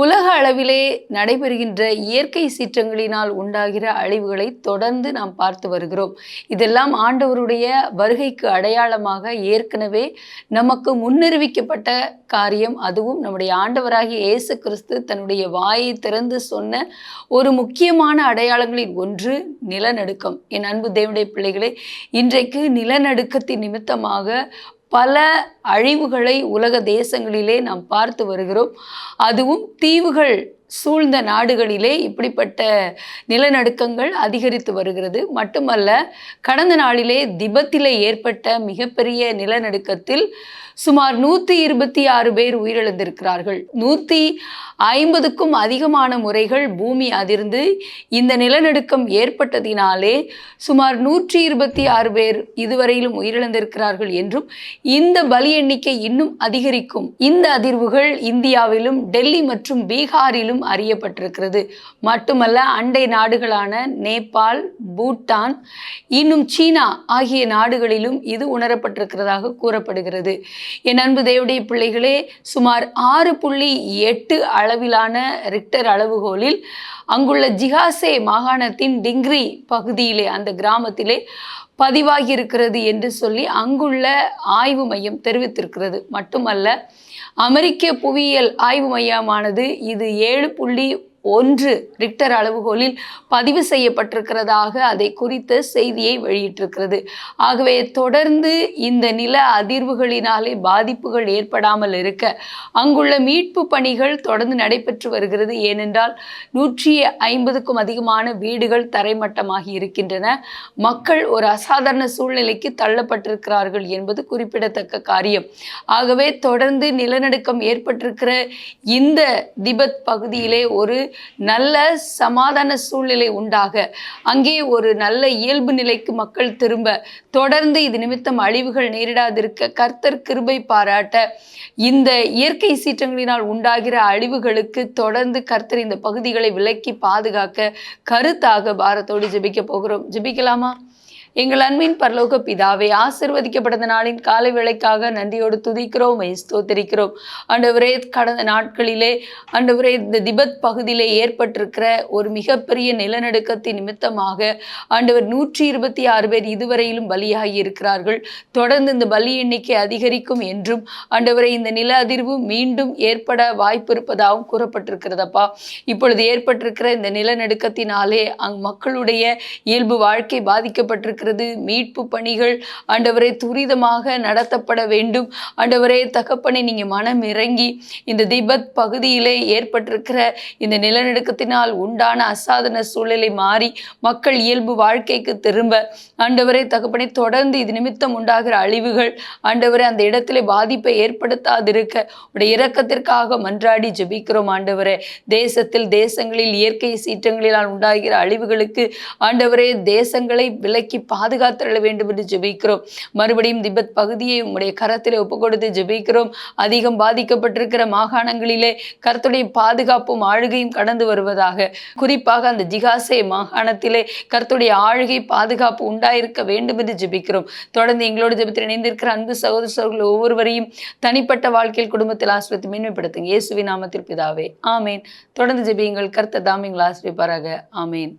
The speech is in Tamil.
உலக அளவிலே நடைபெறுகின்ற இயற்கை சீற்றங்களினால் உண்டாகிற அழிவுகளை தொடர்ந்து நாம் பார்த்து வருகிறோம். இதெல்லாம் ஆண்டவருடைய வருகைக்கு அடையாளமாக ஏற்கனவே நமக்கு முன்னறிவிக்கப்பட்ட காரியம். அதுவும் நம்முடைய ஆண்டவராகிய இயேசு கிறிஸ்து தன்னுடைய வாயை திறந்து சொன்ன ஒரு முக்கியமான அடையாளங்களில் ஒன்று நிலநடுக்கம். என் அன்பு தேவனுடைய பிள்ளைகளே இன்றைக்கு நிலநடுக்கத்தின் நிமித்தமாக பல அழிவுகளை உலக தேசங்களிலே நாம் பார்த்து வருகிறோம். அதுவும் தீவுகள் சூழ்ந்த நாடுகளிலே இப்படிப்பட்ட நிலநடுக்கங்கள் அதிகரித்து வருகிறது. மட்டுமல்ல கடந்த நாளிலே திபத்திலே ஏற்பட்ட மிகப்பெரிய நிலநடுக்கத்தில் சுமார் நூற்றி இருபத்தி ஆறு பேர் உயிரிழந்திருக்கிறார்கள். நூற்றி ஐம்பதுக்கும் அதிகமான முறைகள் பூமி அதிர்ந்து இந்த நிலநடுக்கம் ஏற்பட்டதினாலே சுமார் நூற்றி இருபத்தி ஆறு பேர் இதுவரையிலும் உயிரிழந்திருக்கிறார்கள் என்றும் இந்த பலி எண்ணிக்கை இன்னும் அதிகரிக்கும். இந்த அதிர்வுகள் இந்தியாவிலும் டெல்லி மற்றும் பீகாரிலும் அறியப்பட்டிருக்கிறது. மட்டுமல்ல அண்டை நாடுகளான நேபாள் பூட்டான் இன்னும் சீனா ஆகிய நாடுகளிலும் இது உணரப்பட்டிருக்கிறதாக கூறப்படுகிறது. என் அன்பு தேவடைய பிள்ளைகளே சுமார் ஆறு புள்ளி எட்டு அளவிலான ரிக்டர் அளவுகோலில் அங்குள்ள ஜிகாசே மாகாணத்தின் டிங்கிரி பகுதியிலே அந்த கிராமத்திலே பதிவாகி இருக்கிறது என்று சொல்லி அங்குள்ள ஆய்வு மையம் தெரிவித்திருக்கிறது. மட்டுமல்ல அமெரிக்க புவியியல் ஆய்வு மையமானது இது ஏழு புள்ளி ஒன்று ரிக்டர் அளவுகோலில் பதிவு செய்யப்பட்டிருக்கிறதாக அதை குறித்த செய்தியை வெளியிட்டிருக்கிறது. ஆகவே தொடர்ந்து இந்த நில அதிர்வுகளினாலே பாதிப்புகள் ஏற்படாமல் இருக்க அங்குள்ள மீட்பு பணிகள் தொடர்ந்து நடைபெற்று வருகிறது. ஏனென்றால் நூற்றி ஐம்பதுக்கும் அதிகமான வீடுகள் தரைமட்டமாகி இருக்கின்றன. மக்கள் ஒரு அசாதாரண சூழ்நிலைக்கு தள்ளப்பட்டிருக்கிறார்கள் என்பது குறிப்பிடத்தக்க காரியம். ஆகவே தொடர்ந்து நிலநடுக்கம் ஏற்பட்டிருக்கிற இந்த திபெத் பகுதியிலே ஒரு நல்ல சமாதான சூழ்நிலை உண்டாக. அங்கே ஒரு நல்ல இயல்பு நிலைக்கு மக்கள் திரும்ப தொடர்ந்து இது நிமித்தம் அழிவுகள் நேரிடாதிருக்க கர்த்தர் கிருபை பாராட்ட இந்த இயற்கை சீற்றங்களினால் உண்டாகிற அழிவுகளுக்கு தொடர்ந்து கர்த்தர் இந்த பகுதிகளை விலக்கி பாதுகாக்க கருத்தாக பாரத்தோடு ஜெபிக்க போகிறோம். ஜெபிக்கலாமா? எங்கள் அன்பின் பரலோக பிதாவை ஆசிர்வதிக்கப்பட்ட நாளின் காலை வேளைக்காக நன்றியோடு துதிக்கிறோம் ஸ்தோத்திரிக்கிறோம். ஆண்டவரே கடந்த நாட்களிலே ஆண்டவரே இந்த திபெத் பகுதியிலே ஏற்பட்டிருக்கிற ஒரு மிகப்பெரிய நிலநடுக்கத்தின் நிமித்தமாக ஆண்டவர் நூற்றி இருபத்தி ஆறு பேர் இதுவரையிலும் பலியாகி இருக்கிறார்கள். தொடர்ந்து இந்த பலி எண்ணிக்கை அதிகரிக்கும் என்றும் ஆண்டவரை இந்த நில அதிர்வு மீண்டும் ஏற்பட வாய்ப்பு இருப்பதாகவும் கூறப்பட்டிருக்கிறதப்பா. இப்பொழுது ஏற்பட்டிருக்கிற இந்த நிலநடுக்கத்தினாலே அங் மக்களுடைய இயல்பு வாழ்க்கை பாதிக்கப்பட்டிருக்கிறது. இருக்கிறது மீட்பு பணிகள் ஆண்டவரே துரிதமாக நடத்தப்பட வேண்டும். ஆண்டவரே தகப்பனை நீங்கள் மனம் இறங்கி இந்த திபத் பகுதியிலே ஏற்பட்டிருக்கிற இந்த நிலநடுக்கத்தினால் உண்டான அசாதன சூழ்நிலை மாறி மக்கள் இயல்பு வாழ்க்கைக்கு திரும்ப ஆண்டவரே தகப்பனை தொடர்ந்து இது நிமித்தம் உண்டாகிற அழிவுகள் ஆண்டவரே அந்த இடத்திலே பாதிப்பை ஏற்படுத்தாதிருக்க உடைய இரக்கத்திற்காக மன்றாடி ஜபிக்கிறோம் ஆண்டவரே. தேசத்தில் தேசங்களில் இயற்கை சீற்றங்களினால் உண்டாகிற அழிவுகளுக்கு ஆண்டவரே தேசங்களை விலக்கி பாதுகாத்துள்ள வேண்டும் என்று ஜெபிக்கிறோம். மறுபடியும் திபெத் பகுதியை உங்களுடைய கரத்தில் ஒப்பு கொடுத்து ஜெபிக்கிறோம். அதிகம் பாதிக்கப்பட்டிருக்கிற மாகாணங்களிலே கர்த்துடைய பாதுகாப்பும் ஆளுகையும் கடந்து வருவதாக. குறிப்பாக அந்த ஜிகாசே மாகாணத்திலே கர்த்துடைய ஆளுகை பாதுகாப்பு உண்டாயிருக்க வேண்டும் என்று ஜெபிக்கிறோம். தொடர்ந்து எங்களோடு ஜெபத்தில் இணைந்திருக்கிற அன்பு சகோதர சகோதரர்கள் ஒவ்வொருவரையும் தனிப்பட்ட வாழ்க்கையில் குடும்பத்தில் ஆசிரியத்தை மேன்மைப்படுத்துங்க. இயேசுவின் நாமத்தில் பிதாவே. ஆமேன். தொடர்ந்து ஜெபியுங்கள். கர்த்தர் தாமியங்கள் ஆசிரியப்பாராக ஆமேன்.